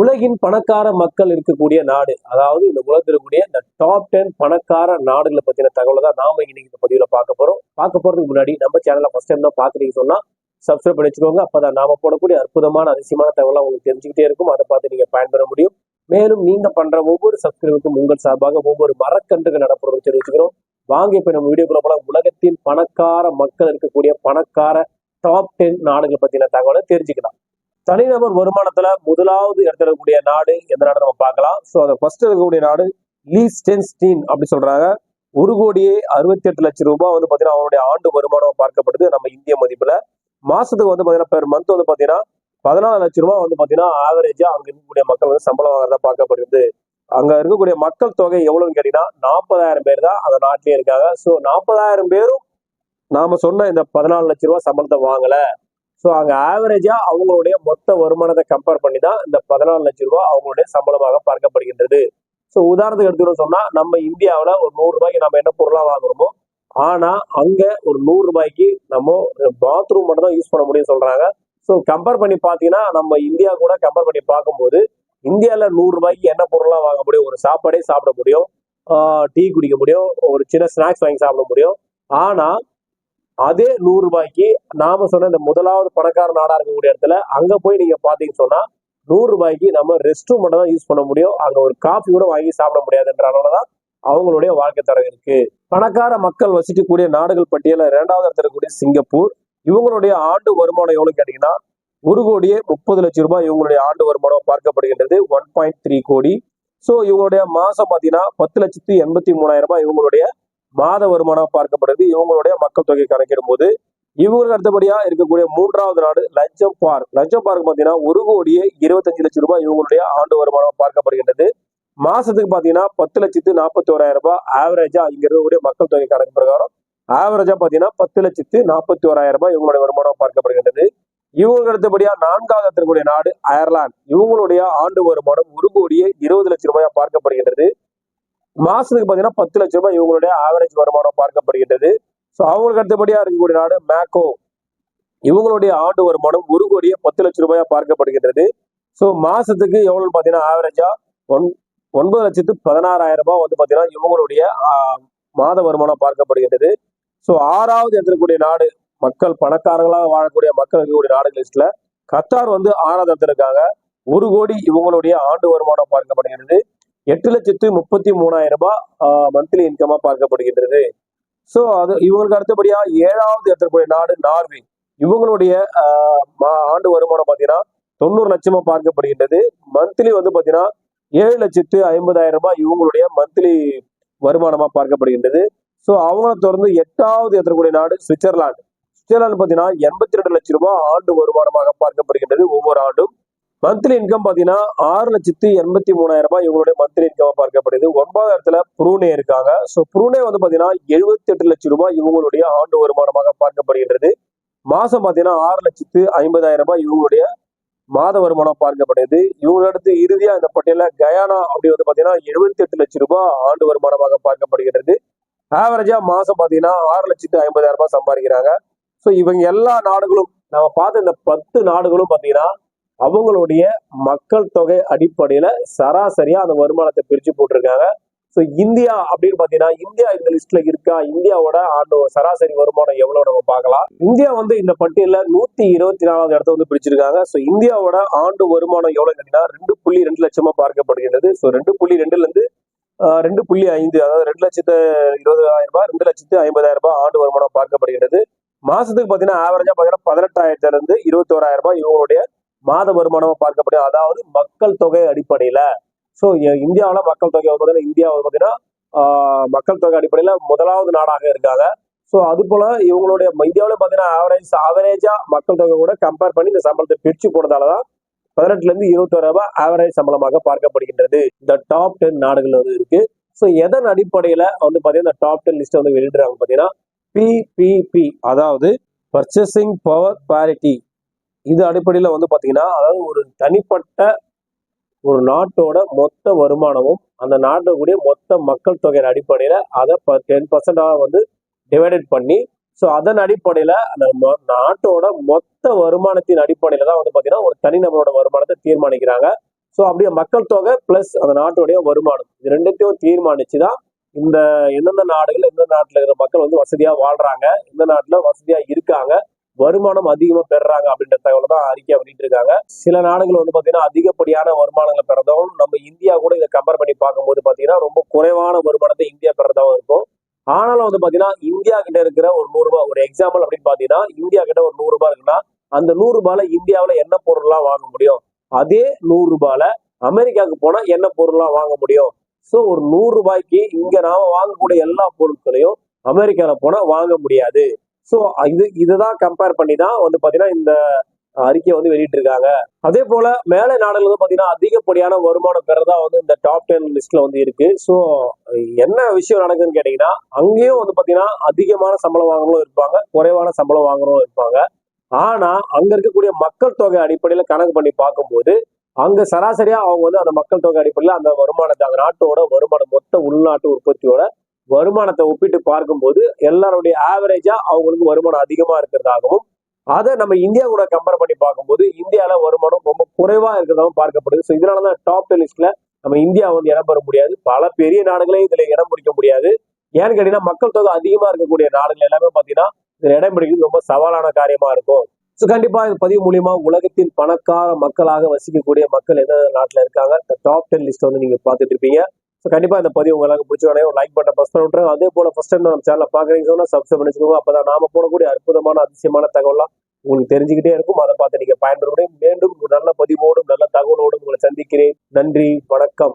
உலகின் பணக்கார மக்கள் இருக்கக்கூடிய நாடு அதாவது இந்த உலகத்தில் இருக்கக்கூடிய இந்த டாப் டென் பணக்கார நாடுகளை பத்தின தகவலை தான் நாம இன்னைக்கு இந்த பதிவில் பார்க்க போறோம். பார்க்க போறதுக்கு முன்னாடி நம்ம சேனலை ஃபர்ஸ்ட் டைம் தான் பாக்குறீங்க சொன்னா சப்ஸ்கிரைப் பண்ணி வச்சுக்கோங்க. அப்பதான் நாம போடக்கூடிய அற்புதமான அதிசயமான தகவலாம் உங்களுக்கு தெரிஞ்சுக்கிட்டே இருக்கும். அதை பார்த்து நீங்க பயன்பெற முடியும். மேலும் நீங்க பண்ற ஒவ்வொரு சப்ஸ்கிரைபுக்கும் உங்கள் சார்பாக ஒவ்வொரு மரக்கன்றுகள் நடப்புறதும் தெரிவிச்சுக்கிறோம். வாங்க இப்ப நம்ம வீடியோக்குள்ள போல உலகத்தின் பணக்கார மக்கள் இருக்கக்கூடிய பணக்கார டாப் டென் நாடுகள் பத்தின தகவலை தெரிஞ்சுக்கலாம். தனிநபர் வருமானத்துல முதலாவது இடத்துல இருக்கக்கூடிய நாடு எந்த நாடு நம்ம பார்க்கலாம். ஸோ அதை ஃபர்ஸ்ட் இருக்கக்கூடிய நாடு லீஸ்டென்ஸ்டீன் அப்படி சொல்றாங்க. ஒரு கோடியே அறுபத்தி எட்டு லட்சம் ரூபாய் வந்து பாத்தீங்கன்னா அவனுடைய ஆண்டு வருமானம் பார்க்கப்படுது. நம்ம இந்திய மதிப்புல. மாசத்துக்கு வந்து பாத்தீங்கன்னா பெர் மந்த் வந்து பாத்தீங்கன்னா பதினாலு லட்சம் ரூபாய் வந்து பாத்தீங்கன்னா ஆவரேஜா அங்க இருக்கக்கூடிய மக்கள் வந்து சம்பளம் வாங்குறதா பார்க்கப்படுது. அங்க இருக்கக்கூடிய மக்கள் தொகை எவ்வளவுன்னு கேட்டீங்கன்னா நாற்பதாயிரம் பேர் தான் அந்த நாட்டிலே இருக்காங்க. ஸோ நாற்பதாயிரம் பேரும் நாம சொன்ன இந்த பதினாலு லட்ச ரூபாய் சம்பளத்தை வாங்கல. ஸோ அங்கே ஆவரேஜாக அவங்களுடைய மொத்த வருமானத்தை கம்பேர் பண்ணி தான் இந்த பதினாலு லட்ச ரூபாய் அவங்களுடைய சம்பளமாக பார்க்கப்படுகின்றது. ஸோ உதாரணத்துக்கு எடுத்துக்கிட்டோம் சொன்னால் நம்ம இந்தியாவில் ஒரு நூறுரூபாய்க்கு நம்ம என்ன பொருளாக வாங்குறோமோ ஆனால் அங்கே ஒரு நூறுரூபாய்க்கு நம்ம பாத்ரூம் மட்டும் தான் யூஸ் பண்ண முடியும்னு சொல்கிறாங்க ஸோ கம்பேர் பண்ணி பார்த்தீங்கன்னா நம்ம இந்தியா கூட கம்பேர் பண்ணி பார்க்கும்போது இந்தியாவில் நூறுரூபாய்க்கு என்ன பொருளாக வாங்க முடியும்? ஒரு சாப்பாடே சாப்பிட முடியும். டீ குடிக்க முடியும். ஒரு சின்ன ஸ்நாக்ஸ் வாங்கி சாப்பிட முடியும். ஆனால் அதே நூறுரூபாய்க்கு நாம சொன்ன இந்த முதலாவது பணக்கார நாடா இருக்கக்கூடிய இடத்துல அங்க போய் நீங்க பாத்தீங்கன்னு சொன்னா நூறு ரூபாய்க்கு நம்ம ரெஸ்ட் ரூம் மட்டும் தான் யூஸ் பண்ண முடியும். அங்க ஒரு காஃபி கூட வாங்கி சாப்பிட முடியாதுன்ற அளவுலதான் அவங்களுடைய வாழ்க்கை தரம் இருக்கு. பணக்கார மக்கள் வசிக்கக்கூடிய நாடுகள் பட்டியல இரண்டாவது இடத்துல இருக்கக்கூடிய சிங்கப்பூர். இவங்களுடைய ஆண்டு வருமானம் எவ்வளவு கேட்டீங்கன்னா ஒரு கோடியே முப்பது லட்சம் ரூபாய் இவங்களுடைய ஆண்டு வருமானம் பார்க்கப்படுகின்றது. ஒன் பாயிண்ட் த்ரீ கோடி. ஸோ இவங்களுடைய மாசம் பார்த்தீங்கன்னா பத்து லட்சத்தி எண்பத்தி மூணாயிரம் ரூபாய் இவங்களுடைய மாத வருமானம் பார்க்கப்படுது. இவங்களுடைய மக்கள் தொகை கணக்கிடும் போது இவங்களுக்கு அடுத்தபடியா இருக்கக்கூடிய மூன்றாவது நாடு லஞ்சம் பார்க் லஞ்சம் பார்க் பார்த்தீங்கன்னா ஒரு கோடியே இருபத்தஞ்சு லட்சம் ரூபாய் இவங்களுடைய ஆண்டு வருமானம் பார்க்கப்படுகின்றது. மாசத்துக்கு பார்த்தீங்கன்னா பத்து லட்சத்து நாற்பத்தி ஓராயிரம் ரூபாய் ஆவரேஜா இங்க இருக்கக்கூடிய மக்கள் தொகை கணக்கு பிரகாரம் ஆவரேஜா பார்த்தீங்கன்னா பத்து லட்சத்து நாற்பத்தி ஓராயிரம் ரூபாய் இவங்களுடைய வருமானம் பார்க்கப்படுகின்றது. இவங்களுக்கு அடுத்தபடியா நான்காவது இருக்கக்கூடிய நாடு அயர்லாந்து. இவங்களுடைய ஆண்டு வருமானம் ஒரு கோடியே இருபது லட்சம் ரூபாயா பார்க்கப்படுகின்றது. மாசத்துக்கு பார்த்தீங்கன்னா பத்து லட்சம் ரூபாய் இவங்களுடைய ஆவரேஜ் வருமானம் பார்க்கப்படுகின்றது. ஸோ அவங்களுக்கு அடுத்தபடியாக இருக்கக்கூடிய நாடு மேக்கோ இவங்களுடைய ஆண்டு வருமானம் ஒரு கோடியே பத்து லட்சம் ரூபாயா பார்க்கப்படுகின்றது. ஸோ மாசத்துக்கு எவ்வளவு பார்த்தீங்கன்னா ஆவரேஜா ஒன் ஒன்பது லட்சத்து பதினாறாயிரம் ரூபாய் வந்து பார்த்தீங்கன்னா இவங்களுடைய மாத வருமானம் பார்க்கப்படுகின்றது. ஸோ ஆறாவது இருக்கக்கூடிய நாடு மக்கள் பணக்காரர்களாக வாழக்கூடிய மக்கள் இருக்கக்கூடிய நாடு லிஸ்ட்ல கத்தார் வந்து ஆறாவது இடத்தருக்காங்க ஒரு கோடி இவங்களுடைய ஆண்டு வருமானம் பார்க்கப்படுகிறது எட்டு லட்சத்து முப்பத்தி மூணாயிரம் ரூபாய் மந்த்லி இன்கமா பார்க்கப்படுகின்றது. ஸோ அது இவங்களுக்கு அடுத்தபடியா ஏழாவது இருக்கக்கூடிய நாடு நார்வே. இவங்களுடைய மா- ஆண்டு வருமானம் பார்த்தீங்கன்னா தொண்ணூறு லட்சமா பார்க்கப்படுகின்றது. மந்த்லி வந்து பார்த்தீங்கன்னா ஏழு லட்சத்து ஐம்பதாயிரம் ரூபாய் இவங்களுடைய மந்த்லி வருமானமா பார்க்கப்படுகின்றது. ஸோ அவங்கள தொடர்ந்து எட்டாவது எத்தக்கூடிய நாடு சுவிட்சர்லாந்து. சுவிட்சர்லாந்து பார்த்தீங்கன்னா எண்பத்தி ரெண்டு லட்சம் ரூபாய் ஆண்டு வருமானமாக பார்க்கப்படுகின்றது ஒவ்வொரு ஆண்டும். மந்த்லி இன்கம் பார்த்தீங்கன்னா ஆறு லட்சத்து எண்பத்தி மூணாயிரம் ரூபாய் இவங்களுடைய மந்த்லி இன்கம் பார்க்கப்படுது. ஒன்பதாவது இடத்துல புரூனே இருக்காங்க. ஸோ புரூனே வந்து பார்த்தீங்கன்னா எழுபத்தி எட்டு லட்சம் ரூபாய் இவங்களுடைய ஆண்டு வருமானமாக பார்க்கப்படுகின்றது. மாதம் பார்த்தீங்கன்னா ஆறு லட்சத்து ஐம்பதாயிரம் ரூபாய் இவங்களுடைய மாத வருமானம் பார்க்கப்படுது. இவங்களடுத்து இறுதியாக இந்த பட்டியலில் கயானா அப்படி வந்து பார்த்தீங்கன்னா எழுபத்தி எட்டு லட்சம் ரூபாய் ஆண்டு வருமானமாக பார்க்கப்படுகிறது ஆவரேஜாக மாதம் பார்த்தீங்கன்னா ஆறு லட்சத்து ஐம்பதாயிரம் ரூபாய் சம்பாதிக்கிறாங்க. ஸோ இவங்க எல்லா நாடுகளும் நம்ம பார்த்த இந்த பத்து நாடுகளும் பார்த்தீங்கன்னா அவங்களுடைய மக்கள் தொகை அடிப்படையில சராசரியா அந்த வருமானத்தை பிரிச்சு போட்டிருக்காங்க. ஸோ இந்தியா அப்படின்னு பாத்தீங்கன்னா இந்தியா இந்த லிஸ்ட்ல இருக்கா? இந்தியாவோட ஆண்டு சராசரி வருமானம் எவ்வளவு நம்ம பார்க்கலாம். இந்தியா வந்து இந்த பட்டியலில் நூத்தி இருபத்தி நாலாவது இடத்த வந்து பிடிச்சிருக்காங்க ஸோ இந்தியாவோட ஆண்டு வருமானம் எவ்வளவு கேட்டீங்கன்னா ரெண்டு புள்ளி ரெண்டு லட்சமா பார்க்கப்படுகின்றது. ஸோ ரெண்டு புள்ளி ரெண்டுல இருந்து ரெண்டு புள்ளி ஐந்து அதாவது ரெண்டு லட்சத்து இருபதாயிரம் ரூபாய் ரெண்டு லட்சத்து ஐம்பதாயிரம் ரூபாய் ஆண்டு வருமானம் பார்க்கப்படுகிறது மாசத்துக்கு பாத்தீங்கன்னா ஆவரேஜா பாத்தீங்கன்னா பதினெட்டாயிரத்துல இருந்து இருபத்தோராயிரம் ரூபாய் இவங்களுடைய மாத வருமானமா பார்க்கப்படும். அதாவது மக்கள் தொகை அடிப்படையில. ஸோ இந்தியாவில் மக்கள் தொகை வந்து பாத்தீங்கன்னா இந்தியா வந்து பாத்தீங்கன்னா மக்கள் தொகை அடிப்படையில முதலாவது நாடாக இருக்காங்க. ஸோ அது போல இவங்களுடைய இந்தியாவில் பார்த்தீங்கன்னா ஆவரேஜ் ஆவரேஜா மக்கள் தொகை கூட கம்பேர் பண்ணி இந்த சம்பளத்தை பிரிச்சு போனதால தான் பதினெட்டுல இருந்து இருபத்தோரு ரூபாய் ஆவரேஜ் சம்பளமாக பார்க்கப்படுகின்றது. இந்த டாப் டென் நாடுகள் வந்து இருக்கு. ஸோ எதன் அடிப்படையில வந்து பாத்தீங்கன்னா இந்த டாப் டென் லிஸ்ட் வந்து வெளியிடுறாங்க பாத்தீங்கன்னா பிபிபி அதாவது பர்ச்சேசிங் பவர் parity. இது அடிப்படையில் வந்து பார்த்தீங்கன்னா அதாவது ஒரு தனிப்பட்ட ஒரு நாட்டோட மொத்த வருமானமும் அந்த நாட்டுடைய மொத்த மக்கள் தொகையின் அடிப்படையில் அதை டென் பர்சன்டாக வந்து டிவைடட் பண்ணி ஸோ அதன் அடிப்படையில் அந்த நாட்டோட மொத்த வருமானத்தின் அடிப்படையில் தான் வந்து பார்த்தீங்கன்னா ஒரு தனிநபரோட வருமானத்தை தீர்மானிக்கிறாங்க. ஸோ அப்படியே மக்கள் தொகை பிளஸ் அந்த நாட்டுடைய வருமானம் இது ரெண்டுத்தையும் தீர்மானிச்சு தான் இந்த எந்தெந்த நாடுகள் எந்த நாட்டில் இருக்கிற மக்கள் வந்து வசதியாக வாழ்றாங்க எந்த நாட்டில் வசதியாக இருக்காங்க வருமானம் அதிகமா பெறுறாங்க அப்படின்ற தகவலை தான் அறிக்கை வெளியிட்டு இருக்காங்க. சில நாடுகள் வந்து பாத்தீங்கன்னா அதிகப்படியான வருமானங்களை பெறதாவும் நம்ம இந்தியா கூட இதை கம்பேர் பண்ணி பார்க்கும்போது பாத்தீங்கன்னா ரொம்ப குறைவான வருமானத்தை இந்தியா பெறதாவும் இருக்கும். ஆனாலும் வந்து பாத்தீங்கன்னா இந்தியா கிட்ட இருக்கிற ஒரு நூறு ரூபாய் ஒரு எக்ஸாம்பிள் அப்படின்னு பாத்தீங்கன்னா இந்தியா கிட்ட ஒரு நூறு ரூபாய் இருக்குன்னா அந்த நூறு ரூபாயில இந்தியாவுல என்ன பொருள்லாம் வாங்க முடியும்? அதே நூறு ரூபாயில அமெரிக்காவுக்கு போனா என்ன பொருள்லாம் வாங்க முடியும்? ஸோ ஒரு நூறு ரூபாய்க்கு இங்க நாம வாங்கக்கூடிய எல்லா பொருட்களையும் அமெரிக்கால போனா வாங்க முடியாது. ஸோ இது இதுதான் கம்பேர் பண்ணி தான் வந்து பாத்தீங்கன்னா இந்த அறிக்கையை வந்து வெளியிட்டிருக்காங்க. அதே போல மேலை நாடுகள் வந்து பாத்தீங்கன்னா அதிகப்படியான வருமானம் பெறதா வந்து இந்த டாப் டென் லிஸ்ட்ல வந்து இருக்கு. ஸோ என்ன விஷயம் நடக்குதுன்னு கேட்டீங்கன்னா அங்கேயும் வந்து பாத்தீங்கன்னா அதிகமான சம்பளம் வாங்குறவங்களும் இருப்பாங்க குறைவான சம்பளம் வாங்குறவங்களும் இருப்பாங்க. ஆனா அங்க இருக்கக்கூடிய மக்கள் தொகை அடிப்படையில கணக்கு பண்ணி பார்க்கும்போது அங்க சராசரியா அவங்க வந்து அந்த மக்கள் தொகை அடிப்படையில அந்த வருமானத்தை அந்த நாட்டோட வருமானம் மொத்த உள்நாட்டு உற்பத்தியோட வருமானத்தை ஒப்பிட்டு பார்க்கும்போது எல்லாருடைய ஆவரேஜா அவங்களுக்கு வருமானம் அதிகமா இருக்கிறதாகவும் அதை நம்ம இந்தியா கூட கம்பேர் பண்ணி பார்க்கும்போது இந்தியால வருமானம் ரொம்ப குறைவா இருக்கிறதாகவும் பார்க்கப்படுது. ஸோ இதனாலதான் டாப் லிஸ்ட்ல நம்ம இந்தியா வந்து இடம் பெற முடியாது. பல பெரிய நாடுகளே இதுல இடம் பிடிக்க முடியாது. ஏன்னு கேட்டீங்கன்னா மக்கள் தொகை அதிகமா இருக்கக்கூடிய நாடுகள் எல்லாமே பாத்தீங்கன்னா இதுல இடம் பிடிக்கிறது ரொம்ப சவாலான காரியமா இருக்கும். ஸோ கண்டிப்பா இந்த பதிவு மூலியமா உலகத்தின் பணக்கார மக்களாக வசிக்கக்கூடிய மக்கள் எந்த நாட்டுல இருக்காங்க? இந்த டாப் டென் லிஸ்ட் வந்து நீங்க பார்த்துட்டு இருப்பீங்க. ஸோ கண்டிப்பா இந்த பதிவு உங்களுக்கு பிடிச்சோடனே ஒரு லைக் பண்ண ஃபஸ்ட் விட்டுருங்க அதே போல ஃபஸ்ட் டைம் நம்ம சேனல் பார்க்குறீங்க சொன்னால் சப்ஸ்கிரைப் பண்ணிச்சுக்கோங்க அப்பதான் நாம போடக்கூடிய அற்புதமான அதிசயமான தகவலாம் உங்களுக்கு தெரிஞ்சுக்கிட்டே இருக்கும். அதை பார்த்து நீங்க பயன்பெற முடியும். மீண்டும் நல்ல பதிவோடும் நல்ல தகவலோடும் உங்களை சந்திக்கிறேன். நன்றி வணக்கம்.